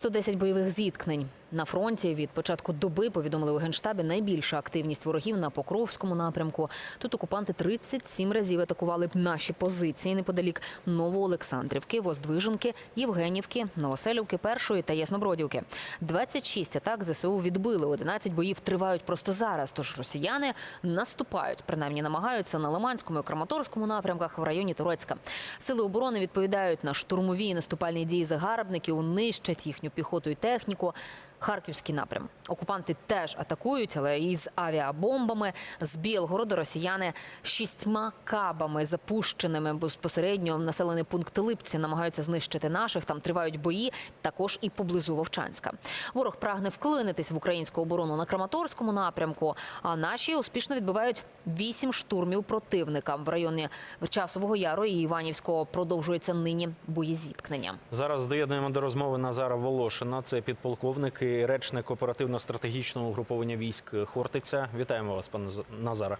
110 бойових зіткнень на фронті від початку доби повідомили у генштабі найбільша активність ворогів на Покровському напрямку. Тут окупанти 37 разів атакували наші позиції неподалік Новоолександрівки, Воздвиженки, Євгенівки, Новоселівки, Першої та Яснобродівки. 26 атак ЗСУ відбили. 11 боїв тривають просто зараз. Тож росіяни наступають, принаймні намагаються на Лиманському і Краматорському напрямках в районі Турецька. Сили оборони відповідають на штурмові і наступальні дії загарбників, нищать їхню піхоту і техніку. Харківський напрям. Окупанти теж атакують, але із авіабомбами з Білгороду росіяни шістьма кабами, запущеними безпосередньо в населений пункт Липці, намагаються знищити наших. Там тривають бої, також і поблизу Вовчанська. Ворог прагне вклинитись в українську оборону на Краматорському напрямку. А наші успішно відбивають вісім штурмів противника в районі Часового Яру і Іванівського. Продовжується нині боєзіткнення. Зараз доєднуємо до розмови Назара Волошина. Це підполковник і речник оперативно-стратегічного угруповання військ Хортиця. Вітаємо вас, пане Назаре.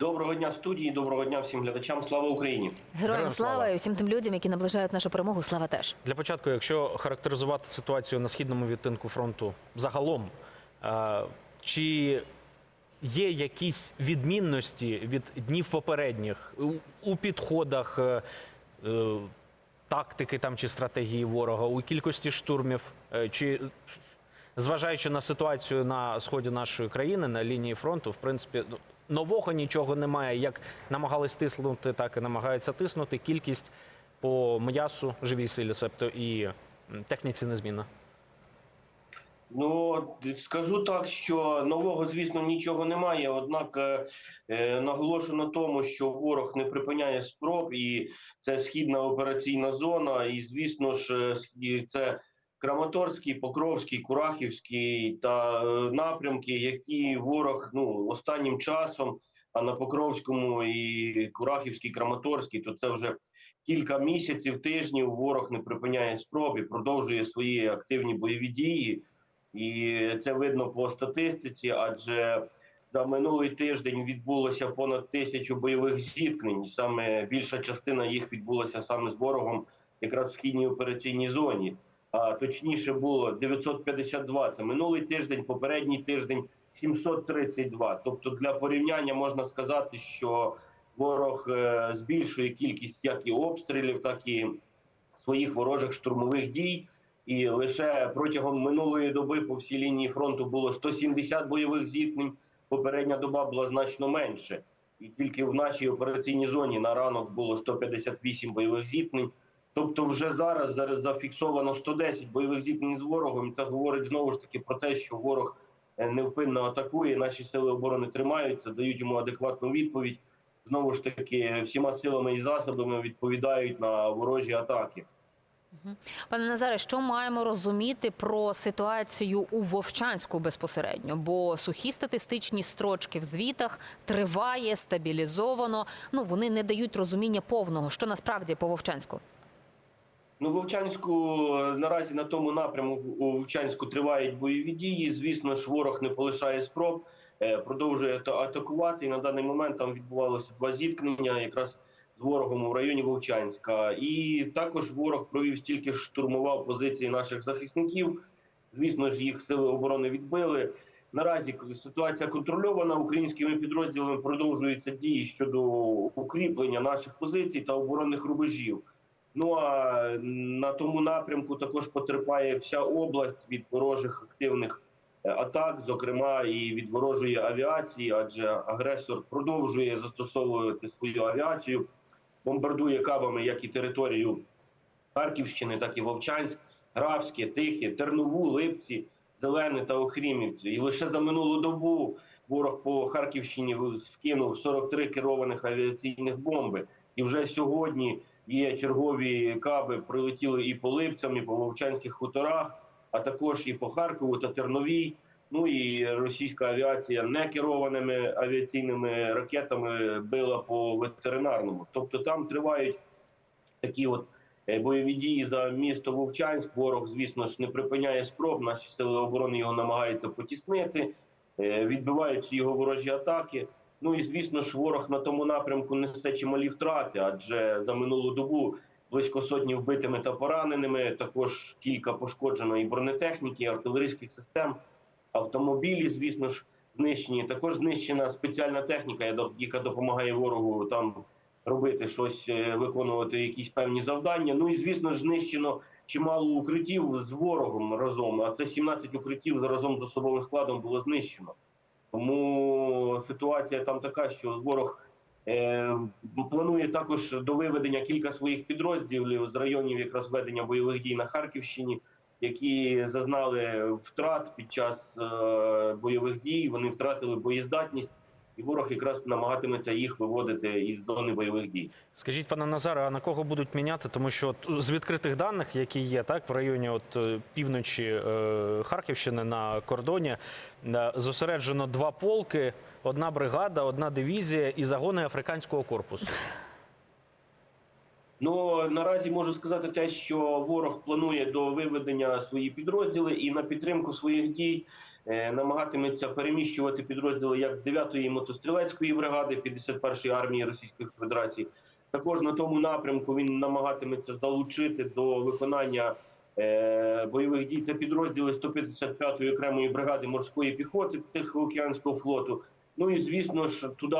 Доброго дня студії, доброго дня всім глядачам. Слава Україні! Героям Героям слава слава. і всім тим людям, які наближають нашу перемогу. Слава теж. Для початку, якщо характеризувати ситуацію на східному відтинку фронту загалом, е, чи є якісь відмінності від днів попередніх у, у підходах е, е, тактики там чи стратегії ворога, у кількості штурмів, е, чи зважаючи на ситуацію на сході нашої країни, на лінії фронту, в принципі, ну, нового нічого немає. Як намагались тиснути, так і намагаються тиснути. Кількість по м'ясу, живій силі, себто і техніці незмінна. Ну скажу так, що нового, звісно, нічого немає. Однак е, е, наголошу на тому, що ворог не припиняє спроб, і це східна операційна зона. І звісно ж, е, це Краматорський, Покровський, Курахівський та е, напрямки, які ворог ну останнім часом, а на Покровському і Курахівський, Краматорський, то це вже кілька місяців, тижнів. Ворог не припиняє спроб і продовжує свої активні бойові дії. І це видно по статистиці, адже за минулий тиждень відбулося понад тисячу бойових зіткнень. Саме більша частина їх відбулася саме з ворогом, якраз в східній операційній зоні. А точніше було 952. Це минулий тиждень, попередній тиждень 732. Тобто, для порівняння можна сказати, що ворог е, збільшує кількість як і обстрілів, так і своїх ворожих штурмових дій. І лише протягом минулої доби по всій лінії фронту було 170 бойових зіткнень. Попередня доба була значно менше, і тільки в нашій операційній зоні на ранок було 158 бойових зіткнень. Тобто, вже зараз зафіксовано 110 бойових зіткнень з ворогом. Це говорить знову ж таки про те, що ворог е, невпинно атакує. Наші сили оборони тримаються, дають йому адекватну відповідь. Знову ж таки, всіма силами і засобами відповідають на ворожі атаки. Пане Назаре, що маємо розуміти про ситуацію у Вовчанську безпосередньо? Бо сухі статистичні строчки в звітах триває стабілізовано. Ну вони не дають розуміння повного, що насправді по Вовчанську. Ну, Вовчанську наразі на тому напрямку у Вовчанську тривають бойові дії. Звісно ж, ворог не полишає спроб, е, продовжує ата- атакувати. І на даний момент там відбувалося два зіткнення, якраз з ворогом у районі Вовчанська. І також ворог провів стільки ж штурмував позиції наших захисників. Звісно ж, їх сили оборони відбили. Наразі ситуація контрольована українськими підрозділами. Продовжуються дії щодо укріплення наших позицій та оборонних рубежів. Ну а на тому напрямку також потерпає вся область від ворожих активних е, атак, зокрема і від ворожої авіації, адже агресор продовжує застосовувати свою авіацію, бомбардує кабами як і територію Харківщини, так і Вовчанськ, Графське, Тихе, Тернову, Липці, Зелене та Охрімівці. І лише за минулу добу ворог по Харківщині скинув 43 керованих авіаційних бомби. І вже сьогодні є чергові каби, прилетіли і по Липцям, і по Вовчанських хуторах, а також і по Харкову та Терновій. Ну і російська авіація некерованими авіаційними ракетами била по ветеринарному. Тобто там тривають такі от е, бойові дії за місто Вовчанськ. Ворог, звісно ж, не припиняє спроб. Наші сили оборони його намагаються потіснити, е, відбиваються його ворожі атаки. Ну і звісно ж, ворог на тому напрямку несе чималі втрати, адже за минулу добу близько сотні вбитими та пораненими. Також кілька пошкоджено і бронетехніки, артилерійських систем, автомобілі, звісно ж, знищені. Також знищена спеціальна техніка, яка допомагає ворогу там робити щось, е, виконувати якісь певні завдання. Ну і звісно ж, знищено чимало укриттів з ворогом разом. А це 17 укриттів разом з особовим складом було знищено. Тому ситуація там така, що ворог е, планує також до виведення кілька своїх підрозділів з районів якраз ведення бойових дій на Харківщині, які зазнали втрат під час е, бойових дій. Вони втратили боєздатність, і ворог якраз намагатиметься їх виводити із зони бойових дій. Скажіть, пане Назаре, а на кого будуть міняти? Тому що от з відкритих даних, які є так в районі от е, півночі е, Харківщини на кордоні, е, зосереджено два полки, одна бригада, одна дивізія і загони африканського корпусу. Ну наразі можу сказати те, що ворог планує до виведення свої підрозділи і на підтримку своїх дій е, намагатиметься переміщувати підрозділи як 9-ї мотострілецької бригади 51-ї армії Російської Федерації. Також на тому напрямку він намагатиметься залучити до виконання е, бойових дій. Це підрозділи 155-ї окремої бригади морської піхоти Тихоокеанського флоту. Ну і звісно ж туди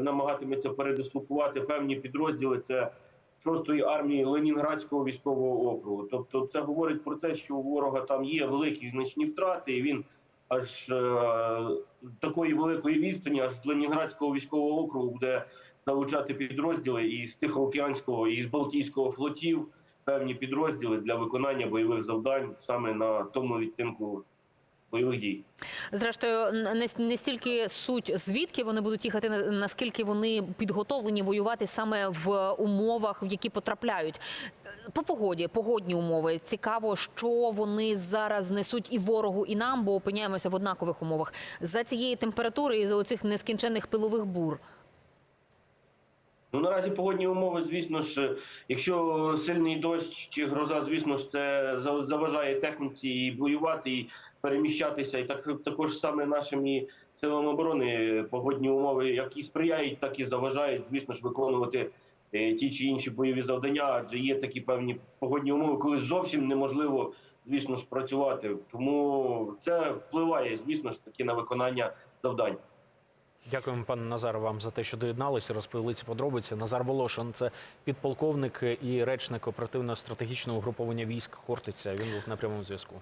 намагатиметься передислокувати певні підрозділи. Це 6-ї армії Ленінградського військового округу. Тобто, це говорить про те, що у ворога там є великі значні втрати, і він аж е, з такої великої відстані, аж з Ленінградського військового округу буде залучати підрозділи і з Тихоокеанського, і з Балтійського флотів певні підрозділи для виконання бойових завдань саме на тому відтинку бойових дій. Зрештою, не, не стільки суть, звідки вони будуть їхати, наскільки вони підготовлені воювати саме в умовах, в які потрапляють. По погоді, погодні умови. Цікаво, що вони зараз несуть і ворогу, і нам, бо опиняємося в однакових умовах. За цієї температури і за оцих нескінченних пилових бур. Ну наразі погодні умови, звісно ж, якщо сильний дощ чи гроза, звісно ж, це заважає техніці і воювати, і переміщатися. І так також саме нашим і силам оборони погодні умови, як і сприяють, так і заважають, звісно ж, виконувати е, ті чи інші бойові завдання. Адже є такі певні погодні умови, коли зовсім неможливо, звісно ж, працювати. Тому це впливає, звісно ж, таки на виконання завдань. Дякуємо, пане Назар, вам за те, що доєдналися, розповіли ці подробиці. Назар Волошин, це підполковник і речник оперативно-стратегічного угруповання військ Хортиця. Він був на прямому зв'язку.